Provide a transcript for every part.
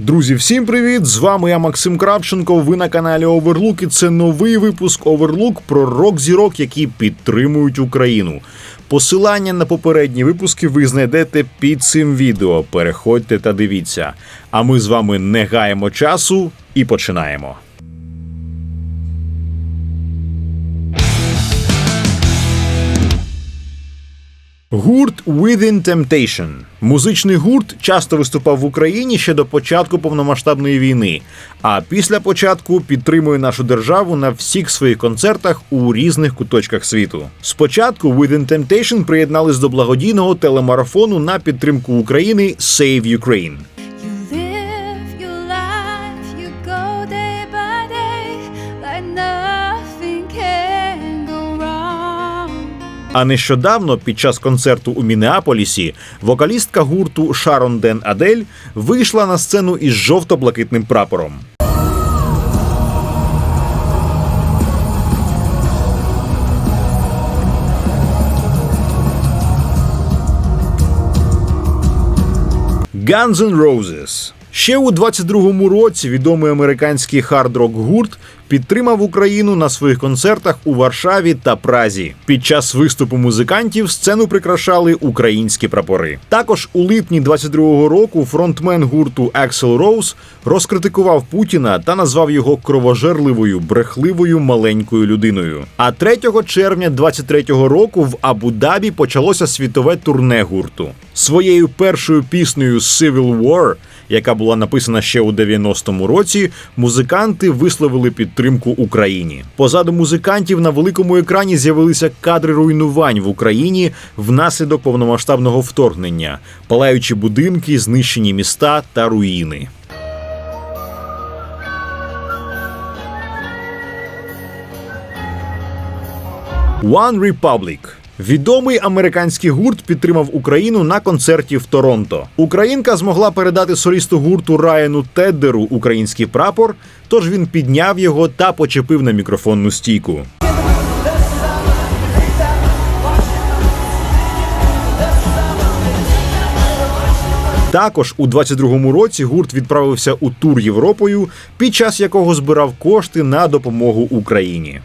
Друзі, всім привіт! З вами я Максим Кравченко. Ви на каналі Оверлук. І це новий випуск Оверлук про рок-зірок, які підтримують Україну. Посилання на попередні випуски ви знайдете під цим відео. Переходьте та дивіться. А ми з вами не гаємо часу і починаємо. Гурт Within Temptation. Музичний гурт часто виступав в Україні ще до початку повномасштабної війни, а після початку підтримує нашу державу на всіх своїх концертах у різних куточках світу. Спочатку Within Temptation приєднались до благодійного телемарафону на підтримку України Save Ukraine. А нещодавно, під час концерту у Мінеаполісі, вокалістка гурту Шарон Ден Адель вийшла на сцену із жовто-блакитним прапором. Guns N' Roses. Ще у 22-му році відомий американський хард-рок гурт підтримав Україну на своїх концертах у Варшаві та Празі. Під час виступу музикантів сцену прикрашали українські прапори. Також у липні 22-го року фронтмен гурту Axl Rose розкритикував Путіна та назвав його кровожерливою, брехливою маленькою людиною. А 3 червня 23-го року в Абу-Дабі почалося світове турне гурту. Своєю першою піснею Civil War, яка була написана ще у 90-му році, музиканти висловили підтримку Україні. Позаду музикантів на великому екрані з'явилися кадри руйнувань в Україні внаслідок повномасштабного вторгнення, палаючі будинки, знищені міста та руїни. One Republic. Відомий американський гурт підтримав Україну на концерті в Торонто. Українка змогла передати солісту гурту Райану Теддеру український прапор, тож він підняв його та почепив на мікрофонну стійку. Також у 22-му році гурт відправився у тур Європою, під час якого збирав кошти на допомогу Україні.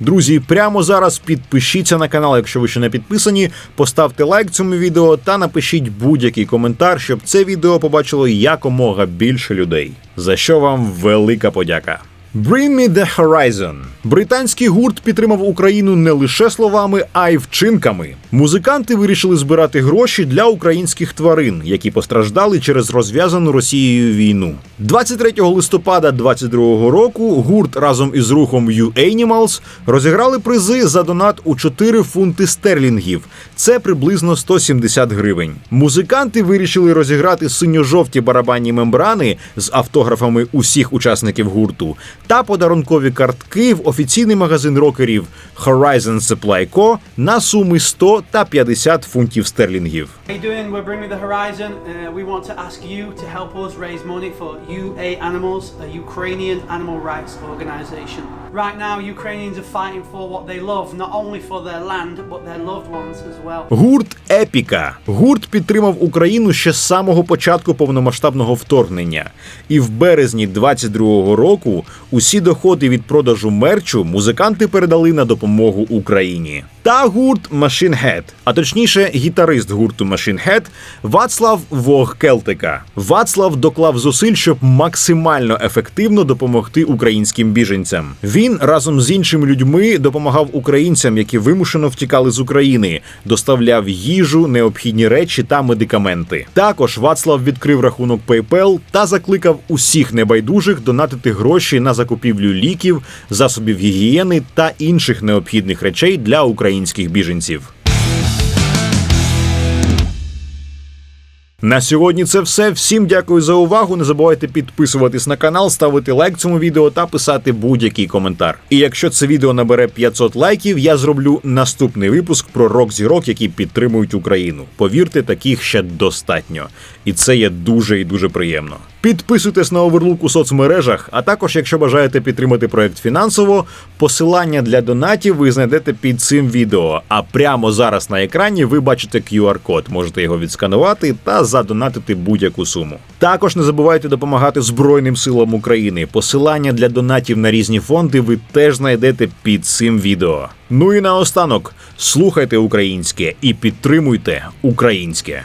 Друзі, прямо зараз підпишіться на канал, якщо ви ще не підписані. Поставте лайк цьому відео та напишіть будь-який коментар, щоб це відео побачило якомога більше людей. За що вам велика подяка. Bring me the horizon. Британський гурт підтримав Україну не лише словами, а й вчинками. Музиканти вирішили збирати гроші для українських тварин, які постраждали через розв'язану Росією війну. 23 листопада 22 року гурт разом із рухом You Animals розіграли призи за донат у 4 фунти стерлінгів. Це приблизно 170 гривень. Музиканти вирішили розіграти синьо-жовті барабанні мембрани з автографами усіх учасників гурту та подарункові картки в офіційний магазин рокерів Horizon Supply Co. на суми 100 та 50 фунтів стерлінгів. Uh, Ukrainian animal rights organization. Right now, Ukrainians are fighting for what they love, not only for their land, but their loved ones as well. Гурт Епіка. Гурт підтримав Україну ще з самого початку повномасштабного вторгнення. І в березні 22-го року усі доходи від продажу мерчу музиканти передали на допомогу Україні. Та гурт Machine Head, а точніше, гітарист гурту Machine Head Вацлав Вог Келтика. Вацлав доклав зусиль, щоб максимально ефективно допомогти українським біженцям. Він разом з іншими людьми допомагав українцям, які вимушено втікали з України, доставляв їжу, необхідні речі та медикаменти. Також Вацлав відкрив рахунок PayPal та закликав усіх небайдужих донатити гроші на закупівлю ліків, засобів гігієни та інших необхідних речей для українських біженців. На сьогодні це все. Всім дякую за увагу. Не забувайте підписуватись на канал, ставити лайк цьому відео та писати будь-який коментар. І якщо це відео набере 500 лайків, я зроблю наступний випуск про рок-зірок, які підтримують Україну. Повірте, таких ще достатньо. І це є дуже і дуже приємно. Підписуйтесь на Оверлук у соцмережах, а також, якщо бажаєте підтримати проект фінансово, посилання для донатів ви знайдете під цим відео. А прямо зараз на екрані ви бачите QR-код. Можете його відсканувати та задонатити будь-яку суму. Також не забувайте допомагати Збройним силам України. Посилання для донатів на різні фонди ви теж знайдете під цим відео. Ну і наостанок слухайте українське і підтримуйте українське.